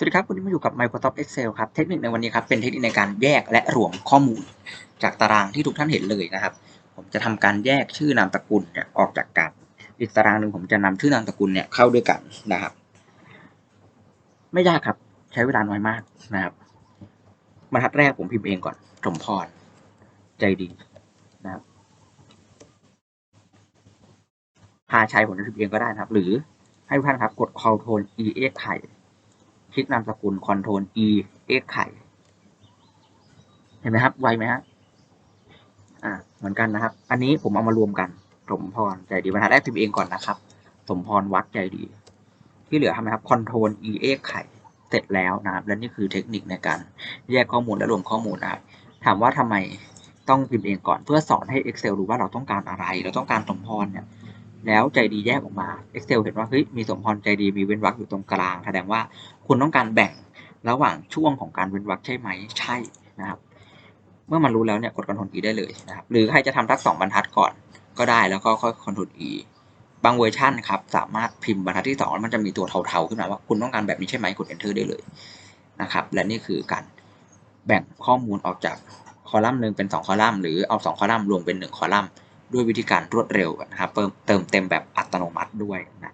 สวัสดีครับ วันนี้มาอยู่กับ Microsoft Excel ครับ เทคนิคในวันนี้ครับ เป็นเทคนิคในการแยกและรวมข้อมูล จากตารางที่ทุกท่านเห็นเลยนะครับ ผมจะทำการแยกชื่อนามสกุลเนี่ยออกจากกัน อีกตารางหนึ่งผมจะนำชื่อนามสกุลเนี่ยเข้าด้วยกันนะครับ ไม่ยากครับ ใช้เวลาน้อยมากนะครับบรรทัดแรกผมพิมพ์เองก่อนสมพร ใจดีนะครับพาชัยผมจะพิมพ์เองก็ได้นะครับ หรือให้ทุกท่านครับ กด Ctrl E X ไข่ คลิกนามสกุล Ctrl E X ไข่ เห็นไหมครับ ไวไหมฮะอ่า เหมือนกันนะครับ อันนี้ผมเอามารวมกัน สมพรใจดีบรรทัดแรกพิมพ์เองก่อนนะครับ สมพรวัดใจดี ที่เหลือทำนะครับ Ctrl E X ไข่ เสร็จแล้วนะครับ และนี่คือเทคนิคในการแยกข้อมูลและรวมข้อมูลนะครับ ถามว่าทำไมต้องพิมพ์เองก่อน เพื่อสอนให้ Excel รู้ว่าเราต้องการอะไร เราต้องการสมพรเนี่ย แล้วใจดีแยกออกมา Excel เห็นว่าเฮ้ยมีสมพรใจดีมีเว้นวรรคอยู่ตรงกลาง แสดงว่าคุณต้องการแบ่งระหว่างช่วงของการเว้นวรรคใช่ไหมใช่นะครับ เมื่อมันรู้แล้วเนี่ยกด Ctrl E ได้เลยนะครับ หรือใครจะทำทักสองบรรทัดก่อนก็ได้แล้วก็ค่อย Ctrl E บางเวอร์ชันครับสามารถพิมพ์บรรทัดที่สองแล้วมันจะมีตัวเทาๆขึ้นมาว่าคุณต้องการแบบนี้ใช่ไหมกด Enter ได้เลยนะครับ และนี่คือการแบ่งข้อมูลออกจากคอลัมน์หนึ่งเป็น 2 คอลัมน์หรือเอา 2 คอลัมน์รวมเป็น 1 คอลัมน์ ด้วยวิธีการรวดเร็วนะครับเติมเติมเต็มแบบอัตโนมัติด้วยนะ